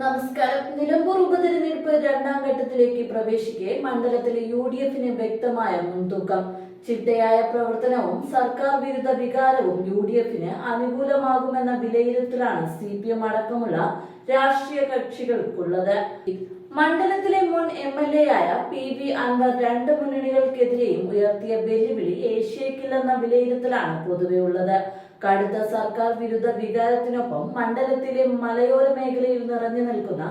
നമസ്കാരം. നിലമ്പൂർ ഉപതെരഞ്ഞെടുപ്പ് രണ്ടാം ഘട്ടത്തിലേക്ക് പ്രവേശിക്കെ മണ്ഡലത്തിലെ യു ഡി എഫിന് വ്യക്തമായ മുൻതൂക്കം. ചിട്ടയായ പ്രവർത്തനവും സർക്കാർ വിരുദ്ധ വികാരവും യു ഡി എഫിന് അനുകൂലമാകുമെന്ന വിലയിരുത്തലാണ് സി പി എം അടക്കമുള്ള രാഷ്ട്രീയ കക്ഷികൾക്കുള്ളത്. മണ്ഡലത്തിലെ മുൻ എം എൽ എ ആയ പി വി അൻവർ രണ്ട് മുന്നണികൾക്കെതിരെയും ഉയർത്തിയ വെല്ലുവിളി ഏഷ്യയ്ക്കില്ലെന്ന വിലയിരുത്തലാണ് പൊതുവെയുള്ളത് ഉള്ളത്. കടുത്ത സർക്കാർ വിരുദ്ധ വികാരത്തിനൊപ്പം മണ്ഡലത്തിലെ മലയോര മേഖലയിൽ നിറഞ്ഞു നിൽക്കുന്ന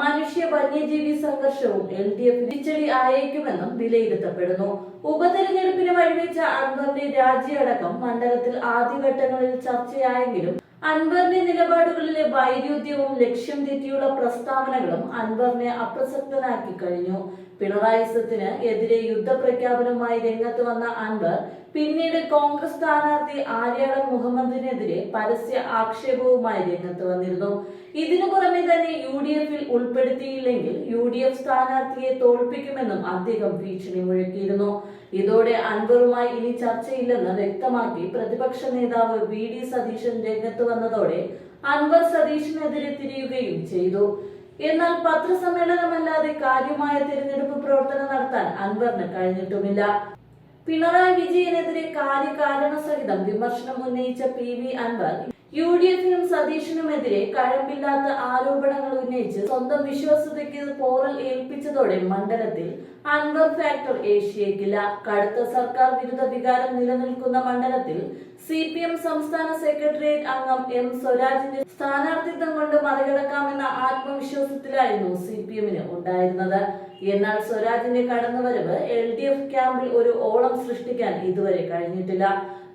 മനുഷ്യ വന്യജീവി സംഘർഷവും എൽ ഡി എഫ് തിരിച്ചടി ആയേക്കുമെന്നും വിലയിരുത്തപ്പെടുന്നു. ഉപതെരഞ്ഞെടുപ്പിന് വഴിവെച്ച അൻവറിന്റെ രാജിയടക്കം മണ്ഡലത്തിൽ ആദ്യഘട്ടങ്ങളിൽ ചർച്ചയായെങ്കിലും അൻവറിന്റെ നിലപാടുകളിലെ വൈരുദ്ധ്യവും ലക്ഷ്യം തെറ്റിയുള്ള പ്രസ്താവനകളും അൻവറിനെ അപ്രസക്തനാക്കി കഴിഞ്ഞു. പിണറായി സത്തിന് എതിരെ യുദ്ധപ്രഖ്യാപനവുമായി രംഗത്ത് വന്ന അൻവർ പിന്നീട് കോൺഗ്രസ് സ്ഥാനാർത്ഥി ആര്യാടൻ മുഹമ്മദിനെതിരെ പരസ്യ ആക്ഷേപവുമായി രംഗത്ത് വന്നിരുന്നു. ഇതിനു പുറമെ തന്നെ യു ഡി എഫിൽ ഉൾപ്പെടുത്തിയില്ലെങ്കിൽ യു ഡി എഫ് സ്ഥാനാർത്ഥിയെ തോൽപ്പിക്കുമെന്നും അദ്ദേഹം ഭീഷണി മുഴക്കിയിരുന്നു. ഇതോടെ അൻവറുമായി ഇനി ചർച്ചയില്ലെന്ന് വ്യക്തമാക്കി പ്രതിപക്ഷ നേതാവ് വി ഡി സതീശൻ രംഗത്ത് വന്നതോടെ അൻവർ സതീഷിനെതിരെ തിരിയുകയും ചെയ്തു. എന്നാൽ പത്രസമ്മേളനമല്ലാതെ കാര്യമായ തിരഞ്ഞെടുപ്പ് പ്രവർത്തനം നടത്താൻ അൻവറിന് കഴിഞ്ഞിട്ടുമില്ല. പിണറായി വിജയനെതിരെ കാര്യകാരണ സഹിതം വിമർശനം ഉന്നയിച്ച P V Anvar U D എഫിനും സതീഷിനുമെതിരെ കഴമ്പില്ലാത്ത ആരോപണങ്ങൾ ഉന്നയിച്ച് സ്വന്തം വിശ്വാസ്യതയ്ക്ക് പോറൽ ഏൽപ്പിച്ചതോടെ മണ്ഡലത്തിൽ അൻവർ ഫാക്ടർ ഏഷ്യയ്ക്കില്ല കടുത്ത സർക്കാർ വിരുദ്ധ വികാരം നിലനിൽക്കുന്ന മണ്ഡലത്തിൽ സി പി എം സംസ്ഥാന സെക്രട്ടേറിയറ്റ് അംഗം എം സ്വരാജിന്റെ സ്ഥാനാർത്ഥിത്വം കൊണ്ട് മറികടക്കാമെന്ന ആത്മവിശ്വാസത്തിലായിരുന്നു സി പി എമ്മിന് ഉണ്ടായിരുന്നത്. എന്നാൽ സ്വരാജിന്റെ കടന്നുവരവ് എൽ ഡി എഫ് ക്യാമ്പിൽ ഒരു ഓളം സൃഷ്ടിക്കാൻ ഇതുവരെ കഴിഞ്ഞിട്ടില്ല.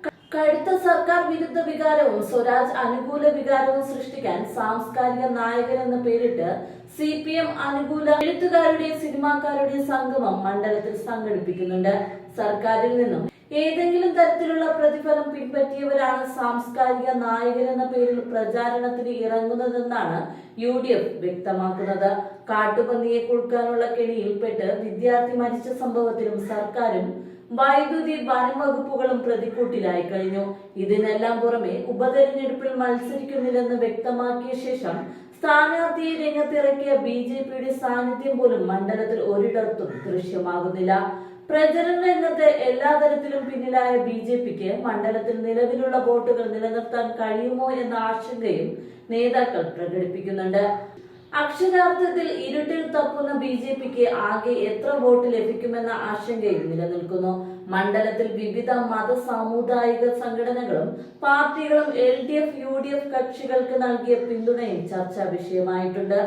കടുത്ത സർക്കാർ വിരുദ്ധ വികാരവും സ്വരാജ് അനുകൂല വികാരവും സൃഷ്ടിക്കാൻ സാംസ്കാരിക നായകൻ എന്ന പേരിട്ട് സി പി എം അനുകൂല എഴുത്തുകാരുടെയും സിനിമാക്കാരുടെയും സംഗമം മണ്ഡലത്തിൽ സംഘടിപ്പിക്കുന്നുണ്ട്. സർക്കാരിൽ നിന്നും ഏതെങ്കിലും തരത്തിലുള്ള പ്രതിഫലം പിൻപറ്റിയവരാണ് സാംസ്കാരിക നായകൻ എന്ന പേരിൽ പ്രചാരണത്തിന് ഇറങ്ങുന്നതെന്നാണ് യു ഡി എഫ് വ്യക്തമാക്കുന്നത്. കാട്ടുപന്നിയെ കൊടുക്കാനുള്ള കെണിയിൽപ്പെട്ട് വിദ്യാർത്ഥി മരിച്ച സംഭവത്തിലും സർക്കാരും വൈദ്യുതി വനം വകുപ്പുകളും പ്രതിക്കൂട്ടിലായി കഴിഞ്ഞു. ഇതിനെല്ലാം പുറമെ ഉപതെരഞ്ഞെടുപ്പിൽ മത്സരിക്കുന്നില്ലെന്ന് വ്യക്തമാക്കിയ ശേഷം സ്ഥാനാർത്ഥിയെ രംഗത്തിറക്കിയ ബി ജെ പിയുടെ സാന്നിധ്യം പോലും മണ്ഡലത്തിൽ ഒരിടത്തും ദൃശ്യമാകുന്നില്ല. പ്രചരണ രംഗത്ത് എല്ലാ തരത്തിലും പിന്നിലായ ബി ജെ പിക്ക് മണ്ഡലത്തിൽ നിലവിലുള്ള വോട്ടുകൾ നിലനിർത്താൻ കഴിയുമോ എന്ന ആശങ്കയും നേതാക്കൾ പ്രകടിപ്പിക്കുന്നുണ്ട്. അക്ഷരാർത്ഥത്തിൽ ഇരുട്ടിൽ തപ്പുന്ന ബി ജെ പിക്ക് ആകെ എത്ര വോട്ട് ലഭിക്കുമെന്ന ആശങ്കയും നിലനിൽക്കുന്നു. മണ്ഡലത്തിൽ വിവിധ മത സാമുദായിക സംഘടനകളും പാർട്ടികളും L D F U D F കക്ഷികൾക്ക് നൽകിയ പിന്തുണയും ചർച്ചാ വിഷയമായിട്ടുണ്ട്.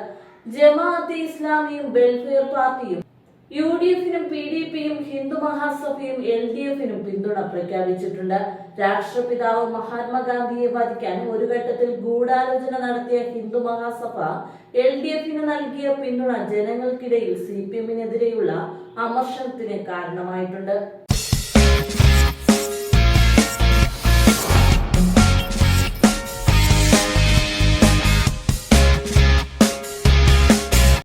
ജമാഅത്തെ ഇസ്ലാമിയും വെൽഫെയർ പാർട്ടിയും യു ഡി എഫിനും പി ഡി പിയും ഹിന്ദു മഹാസഭയും എൽ ഡി എഫിനും പിന്തുണ പ്രഖ്യാപിച്ചിട്ടുണ്ട്. രാഷ്ട്രപിതാവ് മഹാത്മാഗാന്ധിയെ വധിക്കാൻ ഒരു ഘട്ടത്തിൽ ഗൂഢാലോചന നടത്തിയ ഹിന്ദു മഹാസഭ എൽ ഡി എഫിന് നൽകിയ പിന്തുണ ജനങ്ങൾക്കിടയിൽ സി പി എമ്മിനെതിരെയുള്ള അമർഷണത്തിന് കാരണമായിട്ടുണ്ട്.